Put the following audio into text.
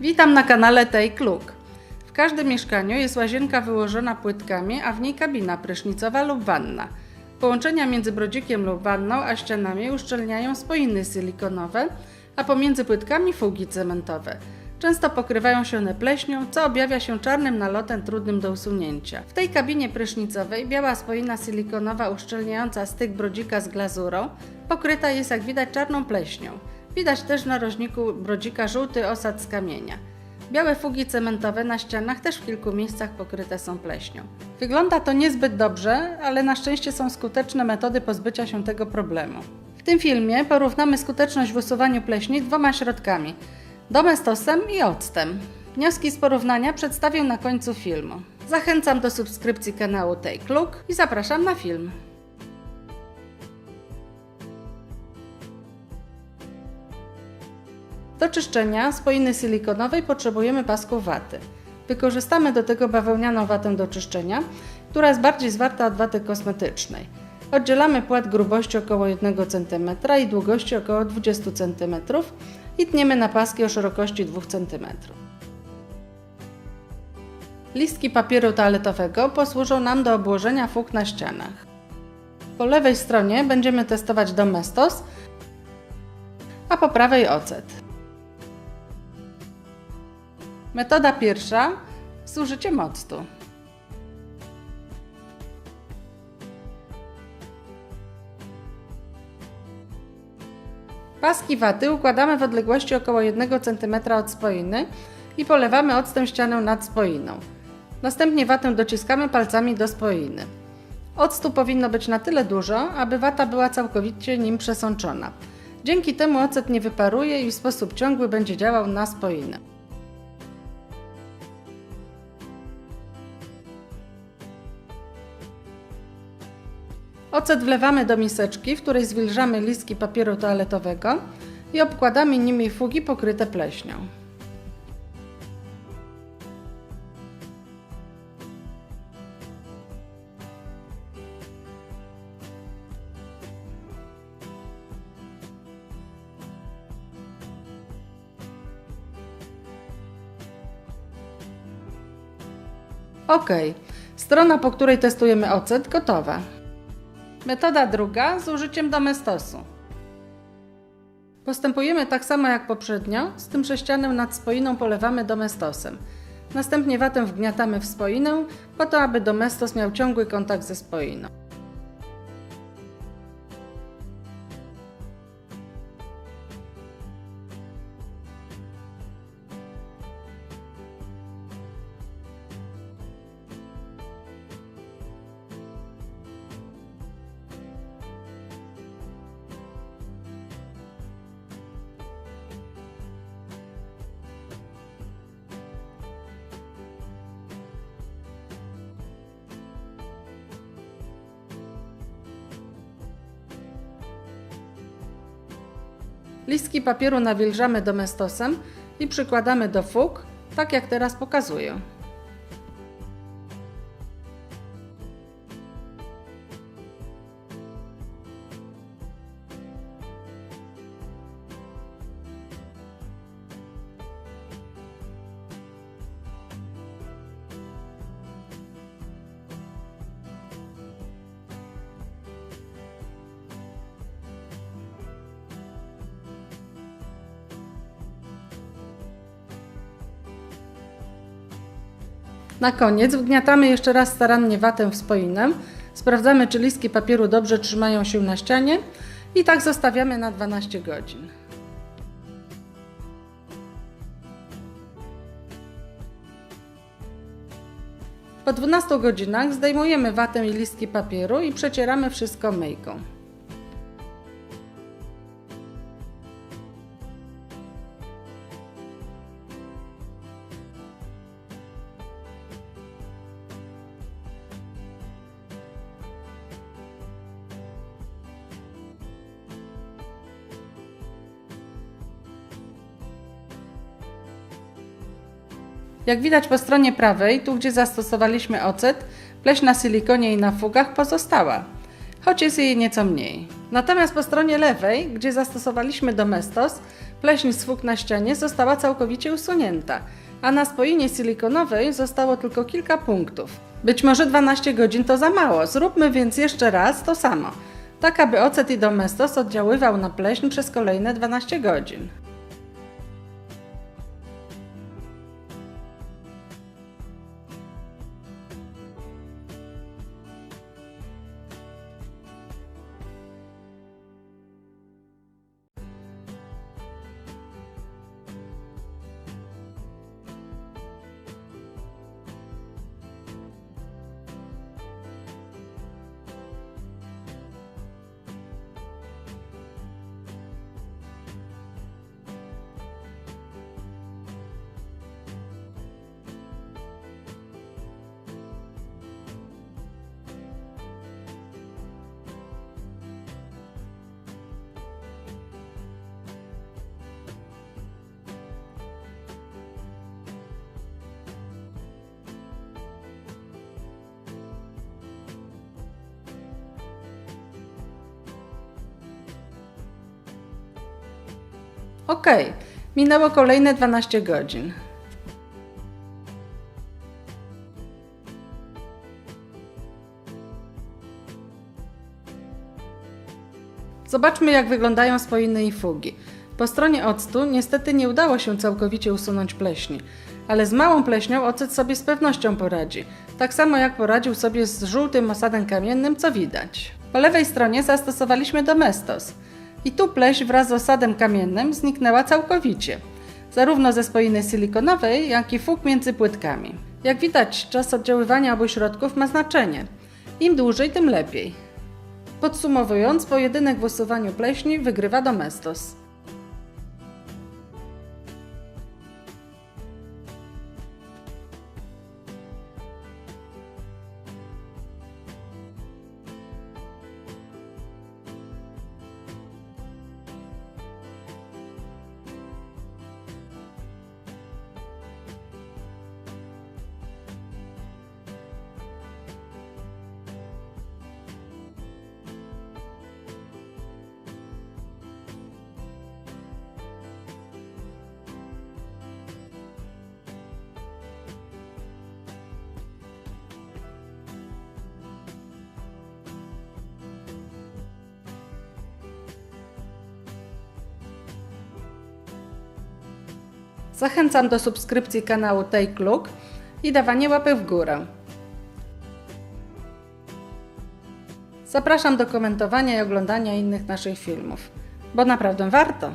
Witam na kanale Take Look. W każdym mieszkaniu jest łazienka wyłożona płytkami, a w niej kabina prysznicowa lub wanna. Połączenia między brodzikiem lub wanną a ścianami uszczelniają spoiny silikonowe, a pomiędzy płytkami fugi cementowe. Często pokrywają się one pleśnią, co objawia się czarnym nalotem trudnym do usunięcia. W tej kabinie prysznicowej biała spoina silikonowa uszczelniająca styk brodzika z glazurą pokryta jest jak widać czarną pleśnią. Widać też w narożniku brodzika żółty osad z kamienia. Białe fugi cementowe na ścianach też w kilku miejscach pokryte są pleśnią. Wygląda to niezbyt dobrze, ale na szczęście są skuteczne metody pozbycia się tego problemu. W tym filmie porównamy skuteczność w usuwaniu pleśni dwoma środkami domestosem i octem. Wnioski z porównania przedstawię na końcu filmu. Zachęcam do subskrypcji kanału Take Look i zapraszam na film. Do czyszczenia spoiny silikonowej potrzebujemy pasków waty. Wykorzystamy do tego bawełnianą watę do czyszczenia, która jest bardziej zwarta od waty kosmetycznej. Oddzielamy płat grubości około 1 cm i długości około 20 cm i tniemy na paski o szerokości 2 cm. Listki papieru toaletowego posłużą nam do obłożenia fug na ścianach. Po lewej stronie będziemy testować Domestos, a po prawej ocet. Metoda pierwsza z użyciem octu. Paski waty układamy w odległości około 1 cm od spoiny i polewamy octem ścianę nad spoiną. Następnie watę dociskamy palcami do spoiny. Octu powinno być na tyle dużo, aby wata była całkowicie nim przesączona. Dzięki temu ocet nie wyparuje i w sposób ciągły będzie działał na spoinę. Ocet wlewamy do miseczki, w której zwilżamy listki papieru toaletowego i obkładamy nimi fugi pokryte pleśnią. Ok, strona po której testujemy ocet gotowa. Metoda druga z użyciem domestosu. Postępujemy tak samo jak poprzednio, z tym że ścianę nad spoiną polewamy domestosem. Następnie watę wgniatamy w spoinę, po to aby domestos miał ciągły kontakt ze spoiną. Listki papieru nawilżamy domestosem i przykładamy do fug, tak jak teraz pokazuję. Na koniec wgniatamy jeszcze raz starannie watę w spoinę. Sprawdzamy, czy listki papieru dobrze trzymają się na ścianie i tak zostawiamy na 12 godzin. Po 12 godzinach zdejmujemy watę i listki papieru i przecieramy wszystko myjką. Jak widać po stronie prawej, tu gdzie zastosowaliśmy ocet, pleś na silikonie i na fugach pozostała, choć jest jej nieco mniej. Natomiast po stronie lewej, gdzie zastosowaliśmy domestos, Pleśń z fug na ścianie została całkowicie usunięta, a na spoinie silikonowej zostało tylko kilka punktów. Być może 12 godzin to za mało, zróbmy więc jeszcze raz to samo, tak aby ocet i domestos oddziaływał na pleśń przez kolejne 12 godzin. Ok, minęło kolejne 12 godzin. Zobaczmy, jak wyglądają spoiny i fugi. Po stronie octu niestety nie udało się całkowicie usunąć pleśni, ale z małą pleśnią ocet sobie z pewnością poradzi. Tak samo jak poradził sobie z żółtym osadem kamiennym, co widać. Po lewej stronie zastosowaliśmy domestos. I tu pleśń wraz z osadem kamiennym zniknęła całkowicie. Zarówno ze spoiny silikonowej, jak i fug między płytkami. Jak widać, czas oddziaływania obu środków ma znaczenie. Im dłużej, tym lepiej. Podsumowując, pojedynek w usuwaniu pleśni wygrywa domestos. Zachęcam do subskrypcji kanału Take Look i dawania łapy w górę. Zapraszam do komentowania i oglądania innych naszych filmów, bo naprawdę warto.